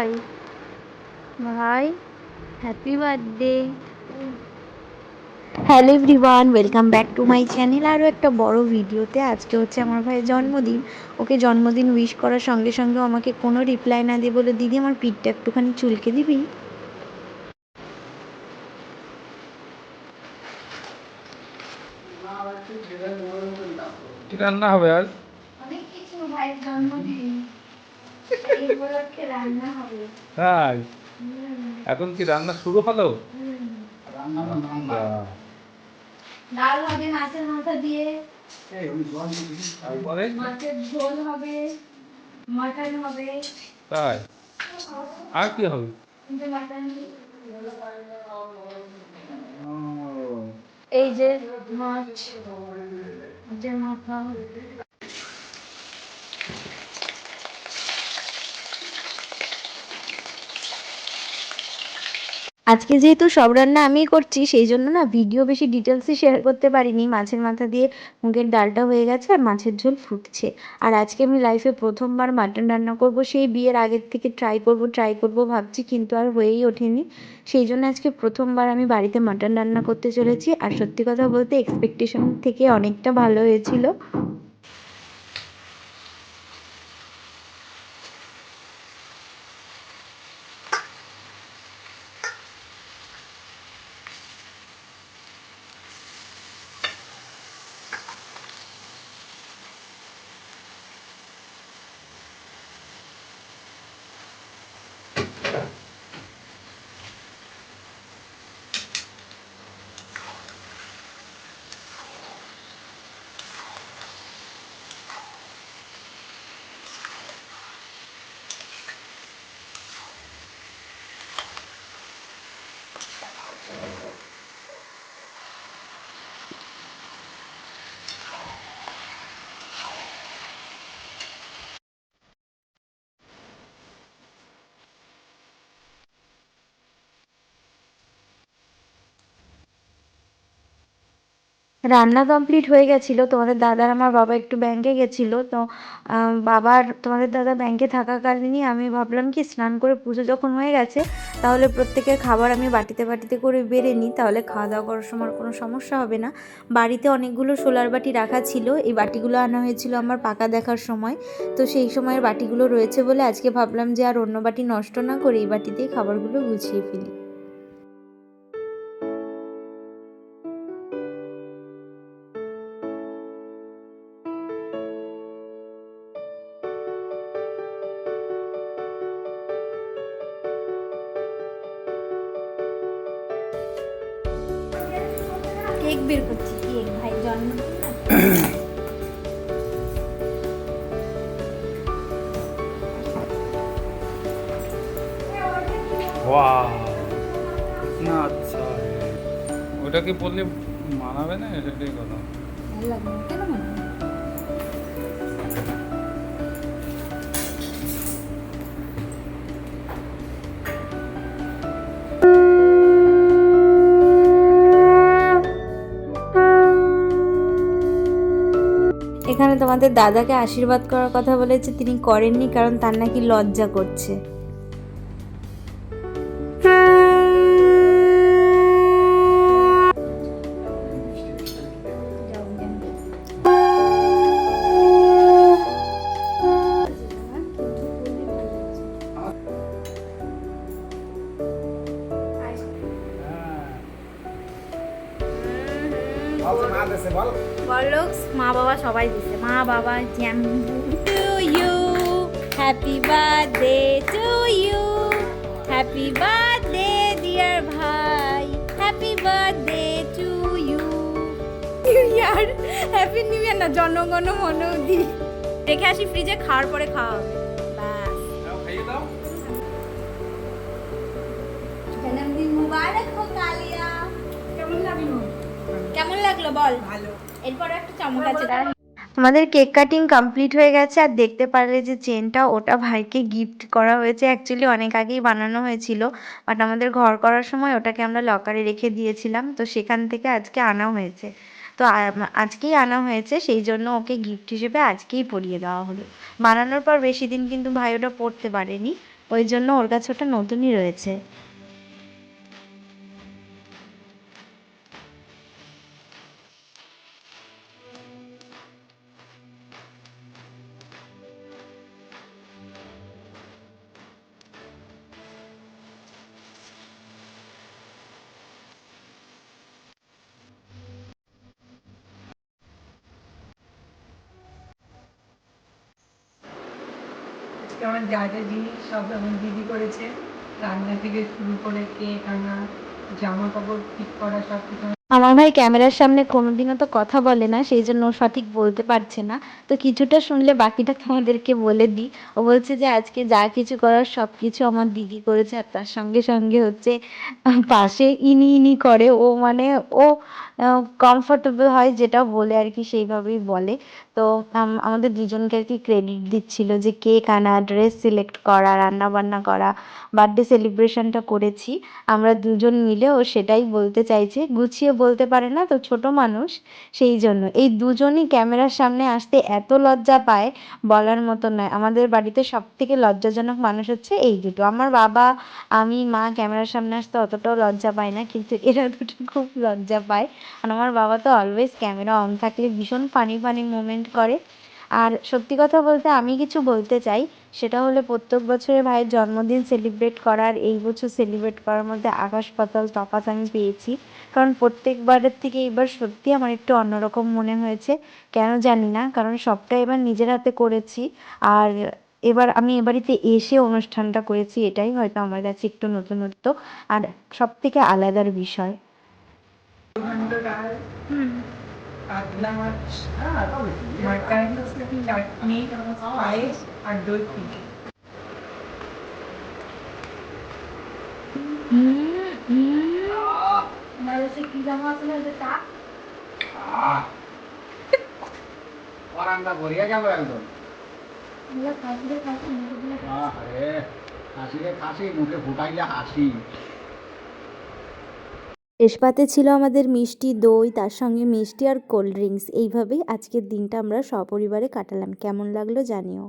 ভাই। ভাই happy birthday hello everyone welcome back to my channel আরও একটা বড় ভিডিওতে আজকে হচ্ছে আমার ভাইয়ের জন্মদিন। ওকে জন্মদিন উইশ করার সঙ্গে সঙ্গে আমাকে কোনো রিপ্লাই না দিয়ে বলে দিদি আমার পিঠটা একটুখানি চুলকে দিবি? কি রান্না হবে আজ। অনেক কিছু ভাইয়ের জন্মদিন এই উপলক্ষে রান্না হবে তাই? এখন কি রান্না শুরু হলো? ডাল হবে মাছের মাথা দিয়ে। তারপরে? মাছের ঝোল হবে মাটন হবে। তাই? আর কি হবে? এই যে মাছ মাছের মাথা। আজকে যেহেতু সব রান্না আমিই করছি, সেই জন্য না ভিডিও বেশি ডিটেলসে শেয়ার করতে পারিনি। মাছের মাথা দিয়ে মুগের ডালটা হয়ে গেছে আর মাছের ঝোল ফুটছে। আর আজকে আমি লাইফে প্রথমবার মাটন রান্না করব, সেই বিয়ের আগের থেকে ট্রাই করব ট্রাই করব ভাবছি, কিন্তু আর হয়েই ওঠেনি। সেই জন্য আজকে প্রথমবার আমি বাড়িতে মাটন রান্না করতে চলেছি। আর সত্যি কথা বলতে এক্সপেকটেশন থেকে অনেকটা ভালো হয়েছিল। রান্না কমপ্লিট হয়ে গেছিল। তোমাদের দাদার আমার বাবা একটু ব্যাংকে গেছিল। তো বাবার, তোমাদের দাদা ব্যাংকে থাকাকালীনই আমি ভাবলাম কি, স্নান করে পুজো যখন হয়ে গেছে, তাহলে প্রত্যেকের খাবার আমি বাটিতে বাটিতে করে বেড়ে নিই। তাহলে খাওয়া দাওয়া করার সময় কোনো সমস্যা হবে না। বাড়িতে অনেকগুলো সোলার বাটি রাখা ছিল। এই বাটিগুলো আনা হয়েছিল আমার পাকা দেখার সময়। তো সেই সময়ের বাটিগুলো রয়েছে বলে আজকে ভাবলাম যে আর অন্য বাটি নষ্ট না করে এই বাটিতেই খাবারগুলো গুছিয়ে ফেলি। কেক বের করছি। কেক ভাই জন্মদিন? ওয়াও না। আচ্ছা। ওটা কি বললে মানাবে না? সেটাই কথা। ভালো লাগবে কেন মনে এখানে তোমাদের দাদাকে আশীর্বাদ করার কথা বলেছে তিনি করেননি কারণ তার নাকি লজ্জা করছে। বলো মা বাবা সবাই দিছে। মা বাবা jam to you happy birthday to you happy birthday dear ভাই happy birthday to you new year happy new year না জনগণ মন দি রেখে আসি ফ্রিজে খাওয়ার পরে খাওয়া হবে। ব্যাস। খাইয়ে দাও। জন্মদিন মুবারক হো কালিয়া কেমন লাগল? কেমন লাগল বল? ভালো। এরপর একটা আছে আমাদের কেক কাটিং কমপ্লিট হয়ে গেছে, আর দেখতে পারলে যে চেনটা, ওটা ভাইকে গিফট করা হয়েছে। অ্যাকচুয়ালি অনেক আগেই বানানো হয়েছিল বাট আমাদের ঘর করার সময় ওটাকে আমরা লকারে রেখে দিয়েছিলাম, তো সেখান থেকে আজকে আনা হয়েছে। তো আজকেই আনা হয়েছে, সেই জন্য ওকে গিফট হিসেবে আজকেই পরিয়ে দেওয়া হলো। বানানোর পর বেশি দিন কিন্তু ভাই ওটা পড়তে পারেনি, ওই জন্য ওর কাছে ওটা নতুনই রয়েছে। আজকে আমার যা যা জিনিস সব আমার দিদি করেছে। রান্না থেকে শুরু করে কেক আনা জামা কাপড় ঠিক করা, সব কিছু। আমার ভাই ক্যামেরার সামনে কোনোদিনও তো কথা বলে না, সেই জন্য সঠিক বলতে পারছে না। তো কিছুটা শুনলে বাকিটা তোমাদেরকে বলে দিই। ও বলছে যে, আজকে যা কিছু করার সব কিছু আমার দিদি করেছে আর তার সঙ্গে সঙ্গে হচ্ছে, পাশে ইনি ইনি করে। ও মানে ও কমফোর্টেবল হয় যেটা বলে আর কি সেইভাবেই বলে। তো আম- আমাদের দুজনকে আর কি ক্রেডিট দিচ্ছিল যে কেক আনা ড্রেস সিলেক্ট করা রান্না বান্না করা বার্থডে সেলিব্রেশনটা করেছি। আমরা দুজন মিলে ও সেটাই বলতে চাইছে। গুছিয়ে বলতে পারে না তো ছোট মানুষ, সেই জন্য। এই দুজনই ক্যামেরার সামনে আসতে এত লজ্জা পায় বলার মতো নয়। আমাদের বাড়িতে সব থেকে লজ্জাজনক মানুষ হচ্ছে এই দুটো। আমার বাবা, আমি, মা ক্যামেরার সামনে আসতে অতটাও লজ্জা পায় না, কিন্তু এরা দুটো খুব লজ্জা পায়। আর আমার বাবা তো অলওয়েজ ক্যামেরা অন থাকলে ভীষণ ফানি ফানি মোমেন্ট করে। আর সত্যি কথা বলতে আমি কিছু বলতে চাই, সেটা হলো প্রত্যেক বছরে ভাইয়ের জন্মদিন সেলিব্রেট করার, এই বছর সেলিব্রেট করার মধ্যে আকাশ পাতাল তফাৎ আমি পেয়েছি। কারণ প্রত্যেকবারের থেকে এবার সত্যি আমার একটু অন্যরকম মনে হয়েছে, কেন জানি না, কারণ সবটা এবার নিজের হাতে করেছি। আর এবার আমি এ বাড়িতে এসে অনুষ্ঠানটা করেছি, এটাই হয়তো আমার কাছে একটু নতুনত্ব। আর সব থেকে আলাদার বিষয় ঘন্ট ডাল কাতলা মাছ মাটন চাটনি পায়েস আর দই পিঠে হাসি রে খাসি মুখে ফুটাইলে হাসি শেষ পাতে ছিল আমাদের মিষ্টি দই, তার সঙ্গে মিষ্টি আর কোল্ড ড্রিঙ্কস। এইভাবেই আজকের দিনটা আমরা সপরিবারে কাটালাম। কেমন লাগল জানিও।